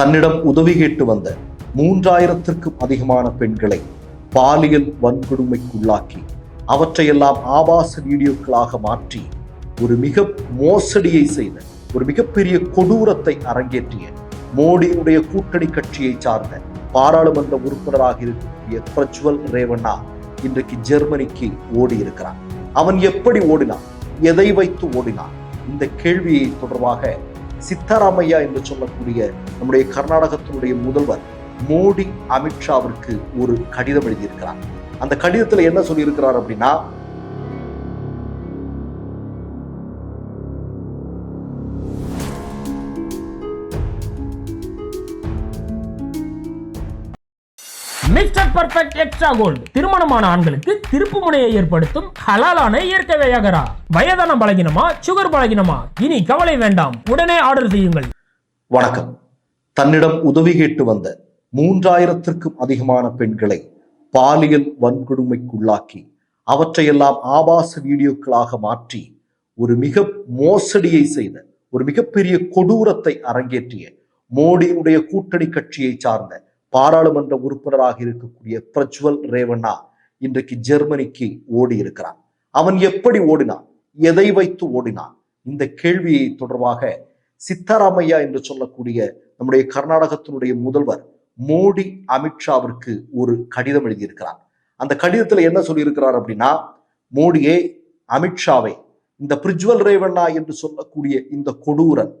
தன்னிடம் உதவி கேட்டு வந்த மூன்றாயிரத்திற்கும் அதிகமான பெண்களை பாலியல் வன்கொடுமைக்குள்ளாக்கி அவற்றையெல்லாம் ஆபாச வீடியோக்களாக மாற்றி ஒரு மிக மோசடியை செய்த ஒரு மிகப்பெரிய கொடூரத்தை அரங்கேற்றிய மோடியுடைய கூட்டணி கட்சியை சார்ந்த பாராளுமன்ற உறுப்பினராக இருக்கக்கூடிய பிரஜ்வல் ரேவண்ணா இன்றைக்கு ஜெர்மனிக்கு ஓடி இருக்கிறான் அவன் எப்படி ஓடினான்? எதை வைத்து ஓடினான்? இந்த கேள்வியை தொடர்பாக சித்தராமையா என்று சொல்லக்கூடிய நம்முடைய கர்நாடகத்தினுடைய முதல்வர் மோடி அமித்ஷாவிற்கு ஒரு கடிதம் எழுதியிருக்கிறார். அந்த கடிதத்தில் என்ன சொல்லியிருக்கிறார் அப்படின்னா மிஸ்டர் பர்ஃபெக்ட் எக்ஸ்ட்ரா கோல்டு திருமணமான ஆண்களுக்கு திருப்பு முனையை ஏற்படுத்தும் ஹலாலான இயற்கை வியாகரா. வயதான பலகினமா சுகர் பலகினமா? இனி கவலை வேண்டாம். உடனே ஆர்டர் செய்யுங்கள். வணக்கம். தன்னிடம் உதவி கேட்டு வந்த மூன்றாயிரத்திற்கும் அதிகமான பெண்களை பாலியல் வன்கொடுமைக்குள்ளாக்கி அவற்றையெல்லாம் ஆபாச வீடியோக்களாக மாற்றி ஒரு மிக மோசடியை செய்த ஒரு மிகப்பெரிய கொடூரத்தை அரங்கேற்றிய மோடியினுடைய கூட்டணி கட்சியை சார்ந்த பாராளுமன்ற உறுப்பினராக இருக்கக்கூடிய பிரஜ்வல் ரேவண்ணா இன்றைக்கு ஜெர்மனிக்கு ஓடி இருக்கிறான் அவன் எப்படி ஓடினான்? எதை வைத்து ஓடினான்? இந்த கேள்வியை தொடர்பாக சித்தராமையா என்று சொல்லக்கூடிய நம்முடைய கர்நாடகத்தினுடைய முதல்வர் மோடி அமித்ஷாவிற்கு ஒரு கடிதம் எழுதியிருக்கிறார். அந்த கடிதத்துல என்ன சொல்லியிருக்கிறார் அப்படின்னா மோடியே அமித்ஷாவை இந்த பிரிஜ்வல் ரேவண்ணா என்று சொல்லக்கூடிய இந்த கொடூரன்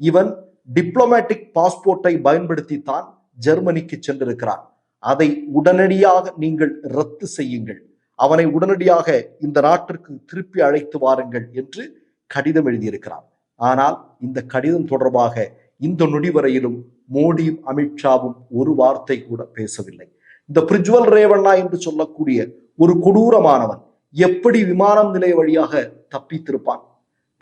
இவன் டிப்ளமேட்டிக் பாஸ்போர்ட்டை பயன்படுத்தித்தான் ஜெர்மனிக்கு சென்றிருக்கிறான். அதை உடனடியாக நீங்கள் ரத்து செய்யுங்கள். அவனை உடனடியாக இந்த நாட்டிற்கு திருப்பி அழைத்து வாருங்கள் என்று கடிதம் எழுதியிருக்கிறார் ஆனால் இந்த கடிதம் தொடர்பாக இந்த நொடி வரையிலும் மோடியும் அமித்ஷாவும் ஒரு வார்த்தை கூட பேசவில்லை. இந்த பிரிஜ்வல் ரேவண்ணா என்று சொல்லக்கூடிய ஒரு கொடூரமானவன் எப்படி விமானம் நிலைய வழியாக தப்பித்திருப்பான்?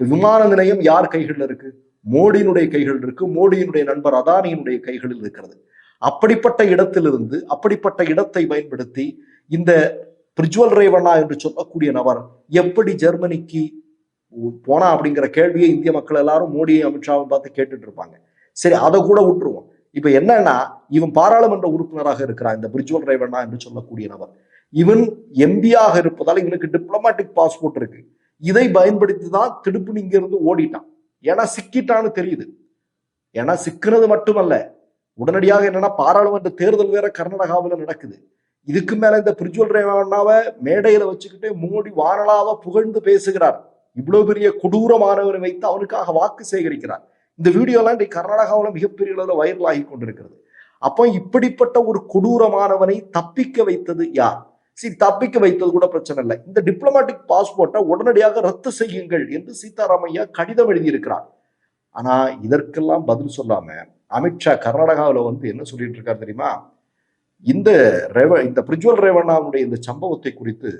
விமான நிலையம் யார் கைகளில் இருக்கு? மோடியினுடைய கைகளில் இருக்கு. மோடியினுடைய நண்பர் அதானியினுடைய கைகளில் இருக்கிறது. அப்படிப்பட்ட இடத்திலிருந்து அப்படிப்பட்ட இடத்தை பயன்படுத்தி இந்த பிரிஜுவல் ரேவண்ணா என்று சொல்லக்கூடிய நபர் எப்படி ஜெர்மனிக்கு போனா அப்படிங்கிற கேள்வியை இந்திய மக்கள் எல்லாரும் மோடியை அமித்ஷாவும் பார்த்து கேட்டுட்டு இருப்பாங்க. சரி அதை கூட விட்டுருவோம். இப்ப என்னன்னா இவன் பாராளுமன்ற உறுப்பினராக இருக்கிறான் இந்த பிரிஜுவல் ரேவண்ணா என்று சொல்லக்கூடிய நபர். இவன் எம்பியாக இருப்பதால் இவனுக்கு டிப்ளமேட்டிக் பாஸ்போர்ட் இருக்கு. இதை பயன்படுத்தி தான் திடுப்பு இங்க இருந்து ஓடிட்டான். ஏன்னா சிக்கிட்டான்னு தெரியுது. ஏன்னா சிக்கினது மட்டுமல்ல. உடனடியாக என்னன்னா பாராளுமன்ற தேர்தல் வேற கர்நாடகாவில் நடக்குது. இதுக்கு மேல இந்த பிரிஜுவல் ரேவண்ணாவை மேடையில வச்சுக்கிட்டு மோடி வானலாவ புகழ்ந்து பேசுகிறார். இவ்வளவு பெரிய கொடூரமானவரை வைத்து அவனுக்காக வாக்கு சேகரிக்கிறார். இந்த வீடியோலாம் இன்றைக்கு கர்நாடகாவில் மிகப்பெரிய அளவில் வைரல் ஆகி கொண்டிருக்கிறது. அப்போ இப்படிப்பட்ட ஒரு கொடூரமானவனை தப்பிக்க வைத்தது யார்? சரி தப்பிக்க வைத்தது கூட பிரச்சனை இல்லை. இந்த டிப்ளமேட்டிக் பாஸ்போர்ட்டை உடனடியாக ரத்து செய்யுங்கள் என்று சீதாராமையா கடிதம் எழுதியிருக்கிறார். ஆனா இதற்கெல்லாம் பதில் சொல்லாம அமித்ஷா கர்நாடகாவில் வந்து என்ன சொல்லிட்டு இருக்காரு தெரியுமா? இந்த ரேவ இந்த பிரிஜுவல் ரேவண்ணாவுடைய இந்த சம்பவத்தை குறித்து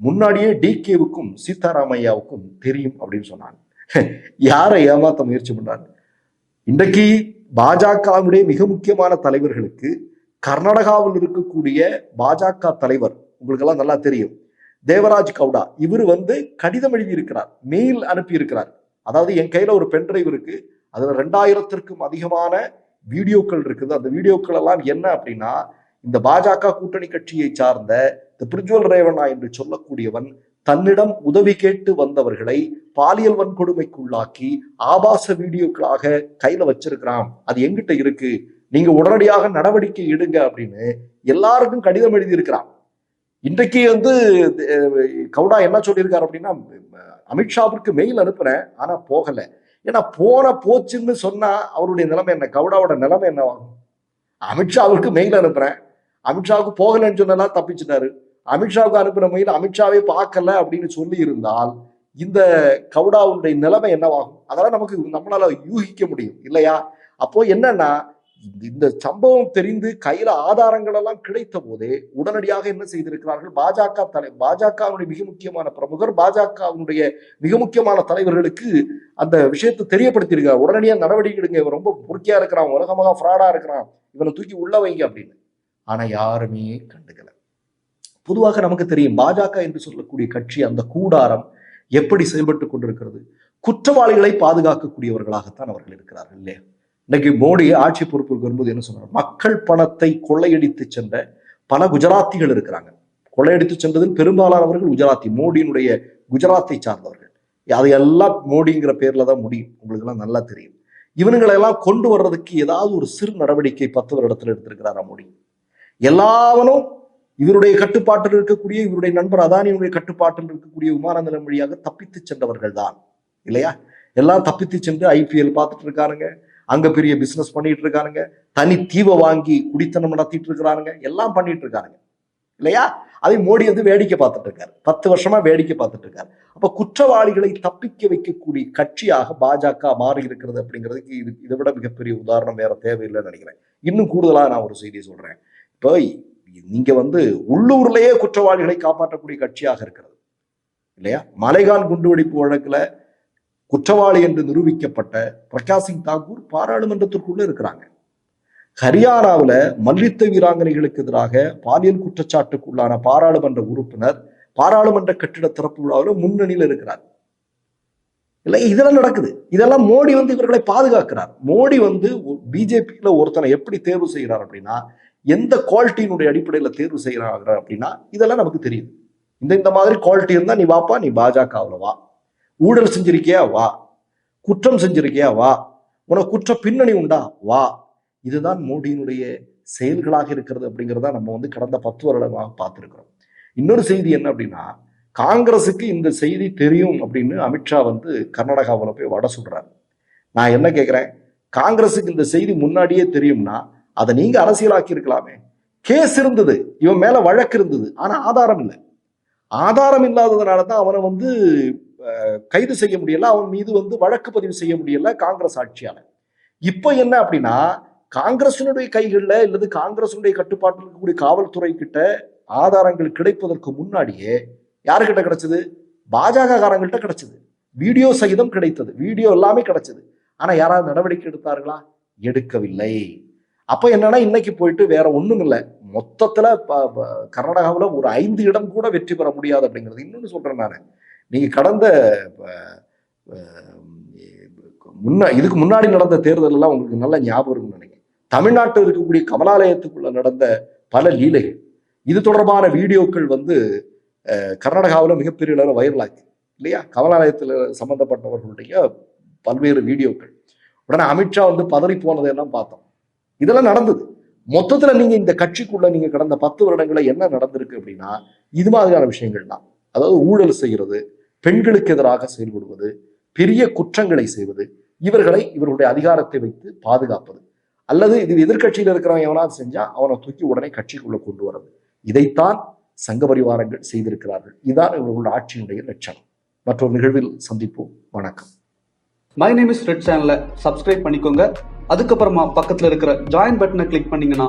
முன்னாடியே டிகேவுக்கும் சீதாராமையாவுக்கும் தெரியும் அப்படின்னு சொன்னாங்க. யாரை ஏமாத்த முயற்சி பண்றாங்க இன்றைக்கு பாஜகவுடைய மிக முக்கியமான தலைவர்களுக்கு கர்நாடகாவில் இருக்கக்கூடிய பாஜக தலைவர் உங்களுக்கெல்லாம் நல்லா தெரியும் தேவராஜ் கவுடா இவர் வந்து கடிதம் எழுதியிருக்கிறார் மெயில் அனுப்பி இருக்கிறார் அதாவது என் கையில ஒரு பென்ட்ரைவ் இருக்கு அதில் ரெண்டாயிரத்திற்கும் அதிகமான வீடியோக்கள் இருக்குது. அந்த வீடியோக்கள் எல்லாம் என்ன அப்படின்னா இந்த பாஜக கூட்டணி கட்சியை சார்ந்த இந்த பிரிஜுவல் ரேவண்ணா என்று சொல்லக்கூடியவன் தன்னிடம் உதவி கேட்டு வந்தவர்களை பாலியல் வன்கொடுமைக்குள்ளாக்கி ஆபாச வீடியோக்களாக கையில வச்சிருக்கிறான். அது எங்கிட்ட இருக்கு? நீங்க உடனடியாக நடவடிக்கை எடுங்க அப்படின்னு எல்லாருக்கும் கடிதம் எழுதியிருக்கிறான். இன்றைக்கு வந்து கவுடா என்ன சொல்லியிருக்காரு அப்படின்னா அமித்ஷாவிற்கு மெயில் அனுப்புறேன் ஆனா போகலை. ஏன்னா போன போச்சுன்னு சொன்னா அவருடைய நிலைமை என்ன? கவுடாவோட நிலைமை என்ன ஆகும் அமித்ஷாவுக்கு மெயில் அனுப்புறேன். அமித்ஷாவுக்கு போகலன்னு சொன்னா தப்பிச்சிட்டாரு. அமித்ஷாவுக்கு அனுப்புற மெயில் அமித்ஷாவே பார்க்கல அப்படின்னு சொல்லி இருந்தால் இந்த கவுடாவுடைய நிலைமை என்னவாகும்? அதெல்லாம் நமக்கு நம்மளால யூகிக்க முடியும். இல்லையா? அப்போ என்னன்னா இந்த சம்பவம் தெரிந்து கையில ஆதாரங்கள் எல்லாம் கிடைத்த போதே உடனடியாக என்ன செய்திருக்கிறார்கள்? பாஜக தலை பாஜகவுடைய மிக முக்கியமான பிரமுகர் பாஜகவினுடைய மிக முக்கியமான தலைவர்களுக்கு அந்த விஷயத்தை தெரியப்படுத்தியிருக்கார். உடனடியாக நடவடிக்கை எடுங்க இவன் ரொம்ப பொறுக்கியா இருக்கிறான் உலகமாக ஃப்ராடா இருக்கிறான் இவனை தூக்கி உள்ள வைங்க அப்படின்னு. ஆனா யாருமே கண்டுக்கல. பொதுவாக நமக்கு தெரியும் பாஜக என்று சொல்லக்கூடிய கட்சி அந்த கூடாரம் எப்படி செயல்பட்டு கொண்டிருக்கிறது? குற்றவாளிகளை பாதுகாக்கக்கூடியவர்களாகத்தான் அவர்கள் இருக்கிறார்கள் இல்லையா? இன்னைக்கு மோடி ஆட்சி பொறுப்புக்கு வரும்போது என்ன சொன்னார்? மக்கள் பணத்தை கொள்ளையடித்து சென்ற பல குஜராத்திகள் இருக்கிறாங்க. கொள்ளையடித்து சென்றதில் பெரும்பாலானவர்கள் குஜராத்தி மோடியினுடைய குஜராத்தை சார்ந்தவர்கள். அதையெல்லாம் மோடிங்கிற பேர்ல தான் முடியும். உங்களுக்கு எல்லாம் நல்லா தெரியும். இவனுங்களெல்லாம் கொண்டு வர்றதுக்கு ஏதாவது ஒரு சிறு நடவடிக்கை பத்து வருடத்துல எடுத்திருக்கிறாரா மோடி? எல்லாவனும் இவருடைய கட்டுப்பாட்டில் இருக்கக்கூடிய இவருடைய நண்பர் அதானியுடைய கட்டுப்பாட்டில் இருக்கக்கூடிய விமான நிலையம் வழியாக தப்பித்து சென்றவர்கள் தான் இல்லையா? எல்லாம் தப்பித்து சென்று ஐபிஎல் பார்த்துட்டு இருக்காருங்க அங்க பெரிய பிசினஸ் பண்ணிட்டு இருக்கானுங்க. தனி தீவை வாங்கி குடித்தனம் நடத்திட்டு இருக்கிறானுங்க. எல்லாம் பண்ணிட்டு இருக்கானுங்க. இல்லையா? அதை மோடி வந்து வேடிக்கை பார்த்துட்டு இருக்காரு. பத்து வருஷமா வேடிக்கை பார்த்துட்டு இருக்காரு. அப்ப குற்றவாளிகளை தப்பிக்க வைக்கக்கூடிய கட்சியாக பாஜக மாறி இருக்கிறது அப்படிங்கிறதுக்கு இது இதை விட மிகப்பெரிய உதாரணம் வேற தேவையில்லைன்னு நினைக்கிறேன். இன்னும் கூடுதலா நான் ஒரு செய்தியை சொல்றேன். இப்போ நீங்க வந்து உள்ளூர்லயே குற்றவாளிகளை காப்பாற்றக்கூடிய கட்சியாக இருக்கிறது. இல்லையா? மலைகான் குண்டுவெடிப்பு வழக்குல குற்றவாளி என்று நிரூபிக்கப்பட்ட பிரகாஷ் சிங் தாக்கூர் பாராளுமன்றத்திற்குள்ள இருக்கிறாங்க. ஹரியானாவுல மல்யுத்த வீராங்கனைகளுக்கு எதிராக பாலியல் குற்றச்சாட்டுக்குள்ளான பாராளுமன்ற உறுப்பினர் பாராளுமன்ற கட்டிட திறப்பு விழாவில் முன்னணியில் இருக்கிறார். இல்லை இதெல்லாம் நடக்குது. இதெல்லாம் மோடி வந்து இவர்களை பாதுகாக்கிறார். மோடி வந்து பிஜேபியில ஒருத்தனை எப்படி தேர்வு செய்கிறார் அப்படின்னா எந்த குவாலிட்டியினுடைய அடிப்படையில் தேர்வு செய்கிறார் அப்படின்னா இதெல்லாம் நமக்கு தெரியுது இந்த இந்த மாதிரி குவாலிட்டி இருந்தா நீ வாப்பா நீ பாஜகவில் வா. ஊழல் செஞ்சிருக்கியா? வா. குற்றம் செஞ்சிருக்கியா? வா. உனக்கு குற்ற பின்னணி உண்டா? வா. இதுதான் மோடியினுடைய செயல்களாக இருக்கிறது அப்படிங்கிறத நம்ம வந்து கடந்த பத்து வருடமாக பார்த்துருக்கிறோம். இன்னொரு செய்தி என்ன அப்படின்னா காங்கிரஸுக்கு இந்த செய்தி தெரியும் அப்படின்னு அமித்ஷா வந்து கர்நாடகாவில் போய் வட சொல்றாரு. நான் என்ன கேட்குறேன் காங்கிரஸுக்கு இந்த செய்தி முன்னாடியே தெரியும்னா அதை நீங்க அரசியலாக்கி இருக்கலாமே கேஸ் இருந்தது இவன் மேல வழக்கு இருந்தது ஆனா ஆதாரம் இல்லை. ஆதாரம் இல்லாததுனால தான் அவனை வந்து கைது செய்ய முடியல அவன் மீது வந்து வழக்கு பதிவு செய்ய முடியல காங்கிரஸ் ஆட்சியால இப்போ என்ன அப்படின்னா காங்கிரசினுடைய கைகளில் இல்லது காங்கிரசினுடைய கட்டுப்பாட்டில் இருக்கக்கூடிய காவல்துறை கிட்ட ஆதாரங்கள் கிடைப்பதற்கு முன்னாடியே யாருக்கிட்ட கிடைச்சது? பாஜக காரங்கள்ட்ட கிடைச்சது. வீடியோ சகிதம் கிடைத்தது. வீடியோ எல்லாமே கிடைச்சது. ஆனா யாராவது நடவடிக்கை எடுத்தார்களா? எடுக்கவில்லை. அப்ப என்னன்னா இன்னைக்கு போயிட்டு வேற ஒண்ணும் இல்லை மொத்தத்துல கர்நாடகாவில் ஒரு ஐந்து இடம் கூட வெற்றி பெற முடியாது அப்படிங்கிறது. இன்னொன்னு சொல்றேன் நான். நீங்கள் கடந்த ப- முன்ன இதுக்கு முன்னாடி நடந்த தேர்தலெல்லாம் உங்களுக்கு நல்ல ஞாபகம் நினைக்கிறேன். தமிழ்நாட்டில் இருக்கக்கூடிய கமலாலயத்துக்குள்ள நடந்த பல லீலைகள் இது தொடர்பான வீடியோக்கள் வந்து கர்நாடகாவில் மிகப்பெரிய அளவில் வைரலாச்சு இல்லையா? கமலாலயத்தில் சம்மந்தப்பட்டவர்களுடைய பல்வேறு வீடியோக்கள். உடனே அமித்ஷா வந்து பதறி போனதெல்லாம் பார்த்தோம். இதெல்லாம் நடந்தது. மொத்தத்தில் நீங்கள் இந்த கட்சிக்குள்ள நீங்கள் கடந்த பத்து வருடங்களில் என்ன நடந்திருக்கு அப்படின்னா இது மாதிரியான விஷயங்கள் தான் அதாவது ஊழல் செய்கிறது பெண்களுக்கு எதிராக செயல்படுவது பெரிய குற்றங்களை செய்வது இவர்களை இவர்களுடைய அதிகாரத்தை வைத்து பாதுகாப்பது. அல்லது இது எதிர்கட்சியில் இருக்கிறவன் எவனாவது செஞ்சா அவனை தூக்கி உடனே கட்சிக்குள்ள கொண்டு வரது இதைத்தான் சங்க பரிவாரங்கள் செய்திருக்கிறார்கள். இதான் இவர்களுடைய ஆட்சியினுடைய லட்சணம். மற்றொரு நிகழ்வில் சந்திப்போம். வணக்கம். மை நேம் இஸ் ரெட் சேனலை சப்ஸ்கிரைப் பண்ணிக்கோங்க. அதுக்கப்புறமா பக்கத்துல இருக்கிற ஜாயின் பட்டனை கிளிக் பண்ணீங்கன்னா